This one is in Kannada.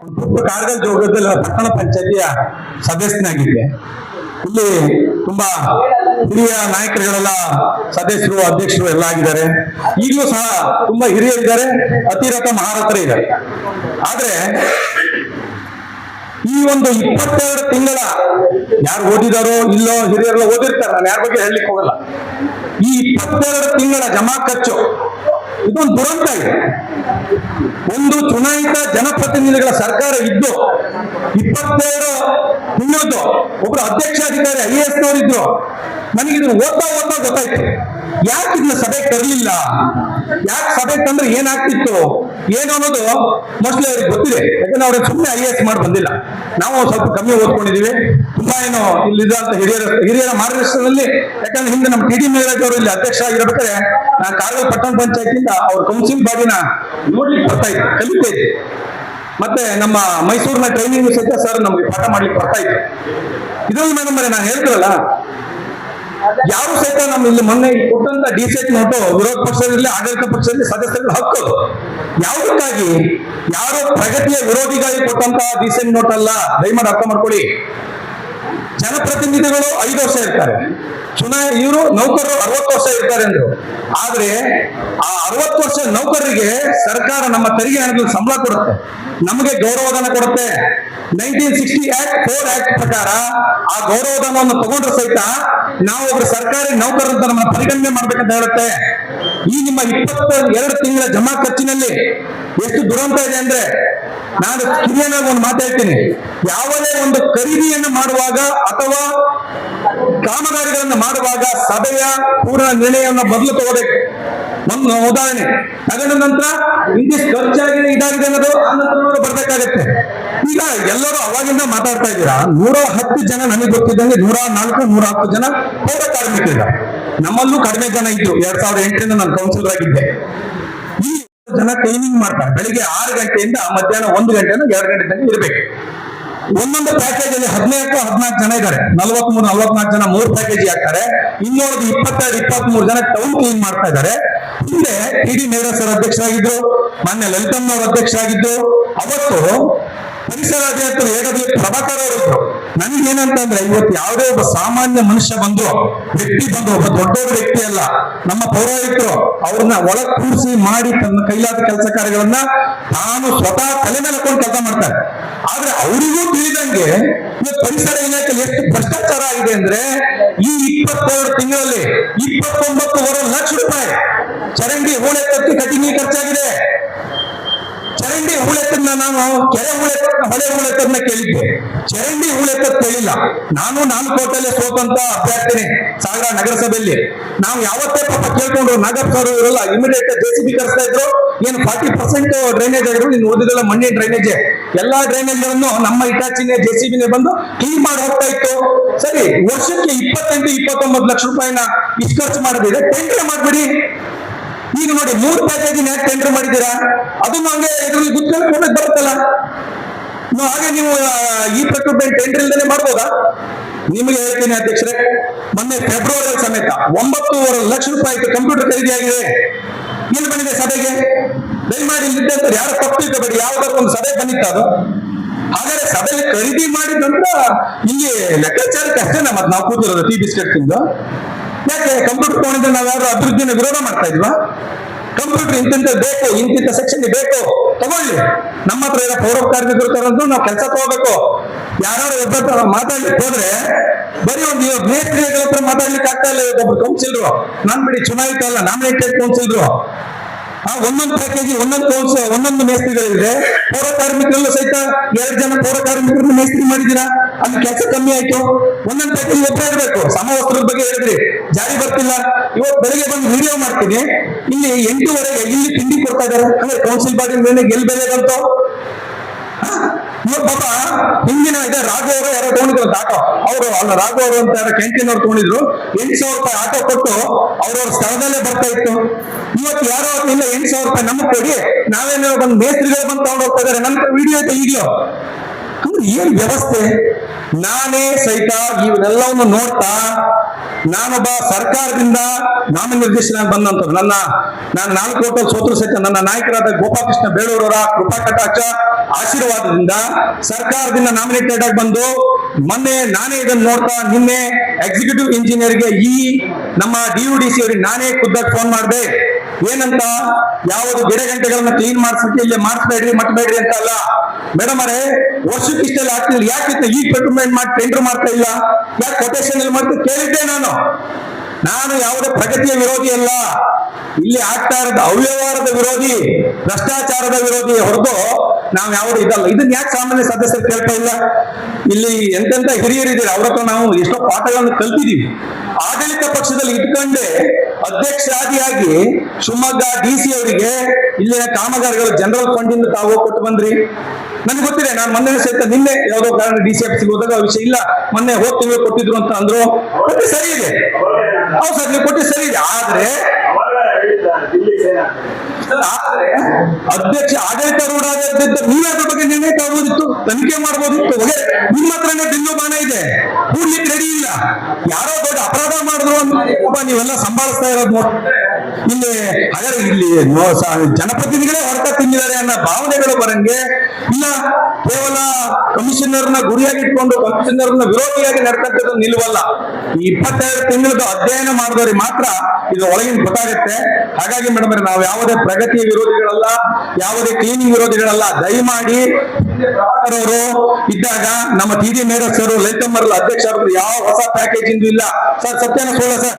ಕಾರ್ಗಲ್ ಜೋಗದಲ್ಲಿ ಪಟ್ಟಣ ಪಂಚಾಯತಿಯ ಸದಸ್ಯನಾಗಿದ್ದೆ. ಇಲ್ಲಿ ತುಂಬಾ ಹಿರಿಯ ನಾಯಕರುಗಳೆಲ್ಲ ಸದಸ್ಯರು, ಅಧ್ಯಕ್ಷರು ಎಲ್ಲ ಆಗಿದ್ದಾರೆ. ಈಗಲೂ ಸಹ ತುಂಬಾ ಹಿರಿಯರಿದ್ದಾರೆ ಅತಿರಥ ಮಹಾರಥರ ಇದ್ದಾರೆ. ಆದ್ರೆ ಈ ಒಂದು ಇಪ್ಪತ್ತೆರಡು ತಿಂಗಳ ಯಾರು ಓದಿದಾರೋ ಇಲ್ಲೋ ಹಿರಿಯರೆಲ್ಲ ಓದಿರ್ತಾರೆ, ನಾನು ಯಾರ ಬಗ್ಗೆ ಹೇಳಲಿಕ್ಕೆ ಹೋಗಲ್ಲ. ಈ ಇಪ್ಪತ್ತೆರಡು ತಿಂಗಳ ಜಮಾ ಖರ್ಚು ಇದೊಂದು ದುರಂತ ಇದೆ. ಒಂದು ಚುನಾಯಿತ ಜನಪ್ರತಿನಿಧಿಗಳ ಸರ್ಕಾರ ಇದ್ದು ಇಪ್ಪತ್ತೆರಡು ತಿಂಗಳದ್ದು ಒಬ್ರು ಅಧ್ಯಕ್ಷಾಧಿಕಾರಿ ಐ ಎಸ್ ನವರಿದ್ರು. ನನಗೆ ಇದನ್ನು ಓದ್ತಾ ಓದ್ತಾ ಗೊತ್ತಾಯ್ತು. ಯಾಕೆ ಇದನ್ನ ಸಭೆ ತರಲಿಲ್ಲ? ಯಾಕೆ ಸಭೆ ತಂದ್ರೆ ಏನಾಗ್ತಿತ್ತು? ಏನು ಅನ್ನೋದು ಮೋಸ್ಟ್ಲಿ ಅವ್ರಿಗೆ ಗೊತ್ತಿದೆ. ಯಾಕಂದ್ರೆ ಅವ್ರಿಗೆ ಸುಮ್ಮನೆ ಐ ಎಸ್ ಮಾಡಿ ಬಂದಿಲ್ಲ. ನಾವು ಸ್ವಲ್ಪ ಕಮ್ಮಿ ಓದ್ಕೊಂಡಿದೀವಿ. ತುಂಬಾ ಏನು ಇಲ್ಲಿದ್ದಂತ ಹಿರಿಯರ ಹಿರಿಯರ ಮಾರ್ಗದರ್ಶನದಲ್ಲಿ, ಯಾಕಂದ್ರೆ ಹಿಂದೆ ನಮ್ಮ ಟಿ ಡಿ ಮೇರಾಜ್ ಅವರು ಇಲ್ಲಿ ಅಧ್ಯಕ್ಷ ಆಗಿರ್ಬೇಕಾದ್ರೆ ನಾನು ಕಾರ್ಗಲ್ ಪಟ್ಟಣ ಪಂಚಾಯತಿಂದ ಅವ್ರ ಕೌನ್ಸಿಲ್ ಬಾಡಿನ ನೋಡ್ಲಿಕ್ಕೆ ಬರ್ತಾ ಇದ್ದೆ ಕಲಿತಾ ಇದ್ದೆ ಮತ್ತೆ ನಮ್ಮ ಮೈಸೂರಿನ ಟ್ರೈನಿಂಗ್ ಸಹಿತ ಸರ್ ನಮಗೆ ಪಾಠ ಮಾಡ್ಲಿಕ್ಕೆ ಬರ್ತಾ ಇತ್ತು ಇದೊಂದು ಮೇಡಮ್ ನಾನು ಹೇಳ್ತಿರಲ್ಲ ಯಾರು ಸಹಿತ ನಮ್ಮ ಇಲ್ಲಿ ಮೊನ್ನೆ ಕೊಟ್ಟಂತ ಡಿಸೆಟ್ ನೋಟು ವಿರೋಧ ಪಕ್ಷದಲ್ಲಿ, ಆಡಳಿತ ಪಕ್ಷದಲ್ಲಿ ಸದಸ್ಯರ ಹಕ್ಕು. ಯಾವುದಕ್ಕಾಗಿ? ಯಾರು ಪ್ರಗತಿಯ ವಿರೋಧಿಗಾಗಿ ಕೊಟ್ಟಂತ ಡಿಸೆಂಟ್ ನೋಟ್ ಅಲ್ಲ ದಯಮಾಡಿ ಅರ್ಥ ಮಾಡ್ಕೊಳ್ಳಿ. ಜನಪ್ರತಿನಿಧಿಗಳು ಐದು ವರ್ಷ ಇರ್ತಾರೆ. ಚುನಾಯ, ಇವರು ನೌಕರರು ಅರವತ್ತು ವರ್ಷ ಇರ್ತಾರೆ ಅಂದ್ರು. ಆದ್ರೆ ಆ ಅರವತ್ತು ವರ್ಷ ನೌಕರರಿಗೆ ಸರ್ಕಾರ ನಮ್ಮ ತೆರಿಗೆ ಹಣದಲ್ಲಿ ಸಂಬಳ ಕೊಡುತ್ತೆ. ನಮಗೆ ಗೌರವಧನ ಕೊಡುತ್ತೆ. Nineteen sixty act four act ಪ್ರಕಾರ ಆ ಗೌರವಧನವನ್ನು ತಗೊಂಡ್ರೆ ಸಹಿತ ನಾವು ಒಬ್ರು ಸರ್ಕಾರಿ ನೌಕರರಂತ ನಮ್ಮ ಪರಿಗಣನೆ ಮಾಡ್ಬೇಕಂತ ಹೇಳುತ್ತೆ. ಈ ನಿಮ್ಮ ಇಪ್ಪತ್ತ ಎರಡು ತಿಂಗಳ ಜಮಾ ಖರ್ಚಿನಲ್ಲಿ ಎಷ್ಟು ದುರಂತ ಇದೆ ಅಂದ್ರೆ ನಾನು ಕಿರಿಯನಾಗಿ ಒಂದು ಮಾತಾಡ್ತೀನಿ ಯಾವುದೇ ಒಂದು ಖರೀದಿಯನ್ನು ಮಾಡುವಾಗ ಅಥವಾ ಕಾಮಗಾರಿಗಳನ್ನು ಮಾಡುವಾಗ ಸಭೆಯ ಪೂರ್ಣ ನಿರ್ಣಯವನ್ನು ಮೊದಲು ತಗೋಬೇಕು. ಒಂದು ಉದಾಹರಣೆ ತಗೊಂಡ ನಂತರ ಇಂಗ್ಲಿಷ್ ಖರ್ಚಾಗಿದೆ ಇದಾಗಿದೆ ಅನ್ನೋದು ಆ ಬರ್ಬೇಕಾಗತ್ತೆ. ಈಗ ಎಲ್ಲರೂ ಅವಾಗಿಂದ ಮಾತಾಡ್ತಾ ಇದ್ದೀರಾ? ನೂರ ಹತ್ತು ಜನ ನನಗೆ ಗೊತ್ತಿದ್ದಂಗೆ ನೂರ ನಾಲ್ಕು, ನೂರ ಹತ್ತು ಜನ ಪೌರ ಕಾರ್ಮಿಕರಿದ್ದಾರೆ. ನಮ್ಮಲ್ಲೂ ಕಡಿಮೆ ಜನ ಇದ್ದು ಎರಡ್ ಸಾವಿರದ ಎಂಟರಿಂದ ನಾನು ಕೌನ್ಸಿಲರ್ ಆಗಿದ್ದೆ. ಜನ ಟ್ರೈನಿಂಗ್ ಮಾಡ್ತಾರೆ. ಬೆಳಿಗ್ಗೆ ಆರು ಗಂಟೆಯಿಂದ ಮಧ್ಯಾಹ್ನ ಒಂದು ಗಂಟೆಯಿಂದ ಎರಡು ಗಂಟೆ ತನಕ ಇರಬೇಕು. ಒಂದೊಂದು ಪ್ಯಾಕೇಜ್ ಅಲ್ಲಿ ಹದಿನಾಲ್ಕು ಹದಿನಾಲ್ಕು ಜನ ಇದ್ದಾರೆ. ನಲವತ್ಮೂರು, ನಲವತ್ನಾಲ್ಕು ಜನ ಮೂರು ಪ್ಯಾಕೇಜ್ ಹಾಕ್ತಾರೆ. ಇನ್ನೂರದ ಇಪ್ಪತ್ತೆರಡು ಇಪ್ಪತ್ಮೂರು ಜನ ಟೌನ್ ಕ್ಲೀನ್ ಮಾಡ್ತಾ ಇದ್ದಾರೆ. ಹಿಂದೆ ಟಿ ಡಿ ಮೇರ ಸರ್ ಅಧ್ಯಕ್ಷರಾಗಿದ್ರು ಮೊನ್ನೆ ಲಲಿತಮ್ಮನವರು ಅಧ್ಯಕ್ಷರಾಗಿದ್ದು ಅವತ್ತು ಪರಿಸರ ಅಂತ ಎಡಬ್ಲ್ಯೂ ಪ್ರಭಾಕರವರು ನನಗೇನಂತಂದ್ರೆ ಇವತ್ತು ಯಾವುದೇ ಒಬ್ಬ ಸಾಮಾನ್ಯ ಮನುಷ್ಯ ಬಂದು, ವ್ಯಕ್ತಿ ಬಂದು, ಒಬ್ಬ ದೊಡ್ಡ ವ್ಯಕ್ತಿ ಅಲ್ಲ, ನಮ್ಮ ಪೌರಾಯಿತರು ಅವ್ರನ್ನ ಒಳ ಕೂರಿಸಿ ಮಾಡಿ ತನ್ನ ಕೈಲಾದ ಕೆಲಸ ಕಾರ್ಯಗಳನ್ನ ತಾನು ಸ್ವತಃ ತಲೆ ಮೇಲೆ ಹಾಕೊಂಡು ಕೆಲಸ ಮಾಡ್ತಾರೆ. ಆದ್ರೆ ಅವರಿಗೂ ತಿಳಿದಂಗೆ ಪರಿಸರ ಇಲಾಖೆಯಲ್ಲಿ ಎಷ್ಟು ಭ್ರಷ್ಟಾಚಾರ ಆಗಿದೆ ಅಂದ್ರೆ ಈ ಇಪ್ಪತ್ತೆರಡು ತಿಂಗಳಲ್ಲಿ ಇಪ್ಪತ್ತೊಂಬತ್ತುವರೆ ಲಕ್ಷ ರೂಪಾಯಿ ಚರಂಡಿ ಹೋಳೆ ತತ್ತಿ ಕಟಿಂಗಿ ಖರ್ಚಾಗಿದೆ. ಚರಂಡಿ ಹೂಳೆತ್ತನ್ನ ನಾನು ಕೆರೆ ಹೂಳೆತ್ತ, ಹೊಳೆ ಹೂಳೆತ್ತನ್ನ ಕೇಳಿದ್ದೆ. ಚರಂಡಿ ಹೂಳೆತ್ತ ಕೇಳಿಲ್ಲ. ನಾನು ನಾನು ಕೋಟಲ್ಲೇ ಸೋತಂತ ಅಭ್ಯರ್ಥಿನಿ ಸಾಗರ ನಗರಸಭೆಯಲ್ಲಿ. ನಾವು ಯಾವತ್ತೇ ಪಾಪ ಕೇಳ್ಕೊಂಡ್ರು ನಾಗಪ್ಪ ಸರ್ ಇರಲ್ಲ ಇಮಿಡಿಯೇಟ್ ಜೆ ಸಿ ಬಿ ಕರೆಸ್ತಾ ಇದ್ರು. ಏನು ಫಾರ್ಟಿ ಪರ್ಸೆಂಟ್ ಡ್ರೈನೇಜ್ ಆಗಿದ್ರು. ನೀನು ಓದಿದೆಲ್ಲ ಮಣ್ಣಿನ ಡ್ರೈನೇಜ್ ಎಲ್ಲಾ ಡ್ರೈನೇಜ್ಗಳನ್ನು ನಮ್ಮ ಸಿ ಬಿನೇ ಬಂದು ಕ್ಲೀನ್ ಮಾಡಿ ಹೋಗ್ತಾ ಇತ್ತು. ಸರಿ, ವರ್ಷಕ್ಕೆ ಇಪ್ಪತ್ತೆಂಟು, ಇಪ್ಪತ್ತೊಂಬತ್ತು ಲಕ್ಷ ರೂಪಾಯಿನ ಖರ್ಚು ಮಾಡಿದ್ರೆ ಟೆಂಡರ್ ಮಾಡ್ಬಿಡಿ. ಈಗ ನೋಡಿ ಮೂರು ಪ್ಯಾಕೇಜಿನ ಯಾಕೆ ಟೆಂಡರ್ ಮಾಡಿದ್ದೀರಾ? ಅದನ್ನು ಹಂಗೆ ಇದ್ರಲ್ಲಿ ಗುತ್ಕೊಂಡು ಬರುತ್ತಲ್ಲ. ಹಾಗೆ ನೀವು ಈ ಪ್ರಕ್ರಿಯೆ ಟೆಂಡರ್ ಇಲ್ದೇನೆ ಮಾಡ್ಬೋದಾ? ನಿಮಗೆ ಹೇಳ್ತೀನಿ ಅಧ್ಯಕ್ಷರೇ, ಮೊನ್ನೆ ಫೆಬ್ರವರಿ ಸಮೇತ ಒಂಬತ್ತೂವರೆ ಲಕ್ಷ ರೂಪಾಯಿ ಕಂಪ್ಯೂಟರ್ ಖರೀದಿ ಆಗಿದೆ. ಏನು ಬಂದಿದೆ ಸಭೆಗೆ? ದಯಮಾಡಿ ಅಂತ ಯಾರು ತಪ್ಪು ಇದ್ದಬೇಡಿ ಯಾವ್ದಾದ್ರು ಒಂದು ಸಭೆ ಬಂದಿತ್ತು ಅದು. ಹಾಗಾದ್ರೆ ಸಭೆಯಲ್ಲಿ ಖರೀದಿ ಮಾಡಿದ ನಂತರ, ಇಲ್ಲಿ ಲೆಕ್ಕಾಚಾರಕ್ಕೆ ಅಷ್ಟೇ ನಮ್ಮ ನಾವು ಕೂತಿರೋದು ಟೀ ಬಿಸ್ಕೆಟ್ ತಿಂದು? ಯಾಕೆ ಕಂಪ್ಯೂಟರ್ ತಗೊಂಡಿದ್ರೆ ನಾವು ಯಾರು ಅಭಿವೃದ್ಧಿನ ವಿರೋಧ ಮಾಡ್ತಾ ಇದ್ವಾ? ಕಂಪ್ಯೂಟರ್ ಇಂತಿಂತ ಬೇಕು, ಇಂತಿಂತ ಸೆಕ್ಷನ್ ಬೇಕು, ತಗೊಳ್ಳಿ. ನಮ್ಮ ಹತ್ರ ಇರೋ ಪೌರ ಕಾರ್ಮಿಕರು ನಾವು ಕೆಲಸ ತಗೋಬೇಕು. ಯಾರು ಒಬ್ಬರ ಮಾತಾಡ್ಲಿಕ್ಕೆ ಹೋದ್ರೆ ಬರೀ ಒಂದು ಮೇಸ್ತ್ರಿಗಳ ಹತ್ರ ಮಾತಾಡ್ಲಿಕ್ಕೆ ಆಗ್ತಾ ಇಲ್ಲ ಒಬ್ಬರು ಕೌನ್ಸಿಲ್ರು ನಾನ್ ಬಿಡಿ ಚುನಾಯಿತ ಅಲ್ಲ ನಾಮಿನೇಟೆಡ್ ಕೌನ್ಸಿಲ್ರು ಆ ಒಂದೊಂದು ಪ್ಯಾಕೇಜ್ ಒಂದೊಂದು ಕೌನ್ಸಿಲ್ ಒಂದೊಂದು ಮೇಸ್ತ್ರಿಗಳಿದೆ ಪೌರ ಕಾರ್ಮಿಕರಲ್ಲೂ ಸಹಿತ ಎರಡು ಜನ ಪೌರ ಕಾರ್ಮಿಕರನ್ನು ಮೇಸ್ತ್ರಿ ಮಾಡಿದ್ದೀರಾ? ಅಲ್ಲಿ ಕೆಲಸ ಕಮ್ಮಿ ಆಯ್ತು. ಒಂದೊಂದು ಪ್ರತಿ ಒಬ್ಬರೇ ಇರಬೇಕು. ಸಮವಸ್ತ್ರದ ಬಗ್ಗೆ ಹೇಳಿದ್ರಿ. ಜಾರಿ ಬರ್ತಿಲ್ಲ. ಇವತ್ತು ಬೆಳಿಗ್ಗೆ ಬಂದು ವಿಡಿಯೋ ಮಾಡ್ತೀನಿ. ಇಲ್ಲಿ ಎಂಟೂವರೆಗೆ ಇಲ್ಲಿ ತಿಂಡಿ ಕೊಡ್ತಾ ಇದ್ದಾರೆ. ಅಂದ್ರೆ ಕೌನ್ಸಿಲ್ ಬಾಡಿ ಮೇಲೆ ಎಲ್ಲಿ ಬೆಲೆ ಬಂತು ಇವಾಗ ಪಾಪ ಹಿಂದಿನ ಇದೆ ರಾಘು ಅವರು ಯಾರೋ ತಗೊಂಡಿದ್ರು ಅಂತ ಆಟೋ. ಅವರು ಅಲ್ಲ, ರಾಘು ಅವರು ಅಂತ ಯಾರೋ ಕ್ಯಾಂಟೀನ್ ಅವ್ರು ತಗೊಂಡಿದ್ರು. ಎಂಟು ಸಾವಿರ ರೂಪಾಯಿ ಆಟೋ ಕೊಟ್ಟು ಅವ್ರವ್ರ ಸ್ಥಳದಲ್ಲೇ ಬರ್ತಾ ಇತ್ತು. ಇವತ್ತು ಯಾರೋ ಇಲ್ಲ, ಎಂಟು ಸಾವಿರ ರೂಪಾಯಿ ನಮಗೆ ಕೊಡಿ. ನಾವೇನೋ ಬಂದು ಮೇಸ್ತ್ರಿಗಳು ಬಂದು ತಗೊಂಡು ಹೋಗ್ತಾ ಇದಾರೆ. ನನ್ನ ವಿಡಿಯೋ ಐತೆ ಈಗಲೂ. ಏನ್ ವ್ಯವಸ್ಥೆ? ನಾನೇ ಸಹಿತ ಇವನ್ನೆಲ್ಲವನ್ನು ನೋಡ್ತಾ ನಾನೊಬ್ಬ ಸರ್ಕಾರದಿಂದ ನಾಮನಿರ್ದೇಶನ ಬಂದಂತ ನನ್ನ ನಾನು ನಾಲ್ಕು ಓಟಲ್ ಸೋತರು ಸಹಿತ ನನ್ನ ನಾಯಕರಾದ ಗೋಪಾಲಕೃಷ್ಣ ಬೇಳೂರವರ ಕೃಪಾ ಕಟಾಕ್ಷ ಆಶೀರ್ವಾದದಿಂದ ಸರ್ಕಾರದಿಂದ ನಾಮಿನೇಟೆಡ್ ಆಗಿ ಬಂದು ಮೊನ್ನೆ ನಾನೇ ಇದನ್ನು ನೋಡ್ತಾ ನಿನ್ನೆ ಎಕ್ಸಿಕ್ಯೂಟಿವ್ ಇಂಜಿನಿಯರ್ಗೆ ಈ ನಮ್ಮ ಡಿ ಯು ಡಿ ಸಿ ಅವರಿಗೆ ನಾನೇ ಖುದ್ದಾಗಿ ಫೋನ್ ಮಾಡಿದೆ. ಏನಂತ? ಯಾವುದು ಗಿಡ ಗಂಟೆಗಳನ್ನ ಕ್ಲೀನ್ ಮಾಡಿಸಕ್ಕೆ, ಇಲ್ಲಿ ಮಾಡಿಸ್ಬೇಡ್ರಿ, ಮಟ್ಬೇಡ್ರಿ ಅಂತ ಅಲ್ಲ. ಮೇಡಮ್ ಅರೇ ವರ್ಷಕ್ಕೆ ಇಷ್ಟೆಲ್ಲ ಆಗ್ತಿಲ್ಲ. ಯಾಕೆ ಈಗ ಪೆಟ್ರೋಲ್ಮೆಂಟ್ ಮಾಡಿ ಟೆಂಡರ್ ಮಾಡ್ತಾ ಇಲ್ಲ? ಯಾಕೆ ಕೊಟೇಶನ್ ಅಲ್ಲಿ ಮಾಡ್ತಾ ಕೇಳಿದ್ದೆ ನಾನು. ನಾನು ಯಾವುದೇ ಪ್ರಗತಿಯ ವಿರೋಧಿ ಅಲ್ಲ. ಇಲ್ಲಿ ಆಗ್ತಾ ಇರೋದು ಅವ್ಯವಹಾರದ ವಿರೋಧಿ, ಭ್ರಷ್ಟಾಚಾರದ ವಿರೋಧಿ ಹೊರತು ನಾವು ಯಾವ್ದು ಇದಲ್ಲ. ಇದನ್ನ ಯಾಕೆ ಸಾಮಾನ್ಯ ಸದಸ್ಯರು ಕೇಳ್ತಾ ಇಲ್ಲ? ಇಲ್ಲಿ ಎಂತೆಂತ ಹಿರಿಯರಿದ್ದೀರಿ? ಅವ್ರ ಹತ್ರ ನಾವು ಎಷ್ಟೋ ಪಾಠಗಳನ್ನು ಕಲ್ತಿದೀವಿ ಆಡಳಿತ ಪಕ್ಷದಲ್ಲಿ ಇಟ್ಕೊಂಡೆ ಅಧ್ಯಕ್ಷರಾದಿಯಾಗಿ ಶಿವಮೊಗ್ಗ ಡಿ ಸಿ ಅವರಿಗೆ ಇಲ್ಲಿನ ಕಾಮಗಾರಿಗಳು ಜನರಲ್ ಫಂಡ್ ಇಂದ ತಾವು ಕೊಟ್ಟು ಬಂದ್ರಿ. ನನಗೆ ಗೊತ್ತಿದೆ, ನಾನು ಮೊನ್ನೆ ಸಹಿತ ನಿನ್ನೆ ಯಾವುದೋ ಕಾರಣ ಡಿ ಸಿ ಆಫೀಸ್ಗೆ ಹೋದಾಗ ವಿಷಯ ಇಲ್ಲ. ಮೊನ್ನೆ ಹೋದ್ ತಿಂಗಳು ಕೊಟ್ಟಿದ್ರು ಅಂತ ಅಂದ್ರು. ಮತ್ತೆ ಸರಿ ಇದೆ. ಹೌದು ಸರ್, ನೀವು ಕೊಟ್ಟಿದ್ದು ಸರಿ ಇದೆ. ಆದ್ರೆ ಅಧ್ಯಕ್ಷ ಆಡಳಿತಾರೂಢ ನೀವೇ ಅದ್ರ ಬಗ್ಗೆ ನಿರ್ಣಯ ತಗೋದಿತ್ತು ತನಿಖೆ ಮಾಡ್ಬೋದಿತ್ತು ನಿಮ್ಮ ಹತ್ರನೇ ಬಿಲ್ಲು ಬಾಣ ಇದೆ. ಕೂಡ್ಲಿಕ್ಕೆ ರೆಡಿ ಇಲ್ಲ. ಯಾರೋ ದೊಡ್ಡ ಅಪರಾಧ ಮಾಡಿದ್ರು ಅಂತ ನೀವೆಲ್ಲ ಸಂಭಾಳಿಸ್ತಾ ಇರೋದು. ಇಲ್ಲಿ ಹಾಗಾದ್ರೆ ಇಲ್ಲಿ ನೋ- ಜನಪ್ರತಿನಿಧಿಗಳೇ ಹೊರಟ ತಿಂದಿದ್ದಾರೆ ಅನ್ನೋ ಭಾವನೆಗಳು ಬರಂಗೆ. ಇಲ್ಲ, ಕೇವಲ ಕಮಿಷನರ್ನ ಗುರಿಯಾಗಿ ಇಟ್ಕೊಂಡು ಕಮಿಷನರ್ನ ವಿರೋಧಿಯಾಗಿ ನಡ್ಕಂತದ್ದು ನಿಲ್ವಲ್ಲ ಈ ಇಪ್ಪತ್ತೆರಡು ತಿಂಗಳದ್ದು ಅಧ್ಯಯನ ಮಾಡಿದವ್ರಿಗೆ ಮಾತ್ರ ಇದು ಒಳಗಿನ ಗೊತ್ತಾಗುತ್ತೆ. ಹಾಗಾಗಿ ಮೇಡಮ್ ನಾವು ಯಾವುದೇ ಪ್ರಗತಿಯ ವಿರೋಧಿಗಳಲ್ಲ, ಯಾವುದೇ ಕ್ಲೀನಿಂಗ್ ವಿರೋಧಿಗಳಲ್ಲ. ದಯಮಾಡಿ ಅವರು ಇದ್ದಾಗ ನಮ್ಮ ಟಿ ಡಿ ಮೇಡಸ್ ಸರ್ ಲಲಿತಮ್ಮರ್ ಅಧ್ಯಕ್ಷ ಯಾವ ಹೊಸ ಪ್ಯಾಕೇಜ್ ಇಂದು ಇಲ್ಲ. ಸರ್ ಸತ್ಯನ ಸೋಳ ಸರ್.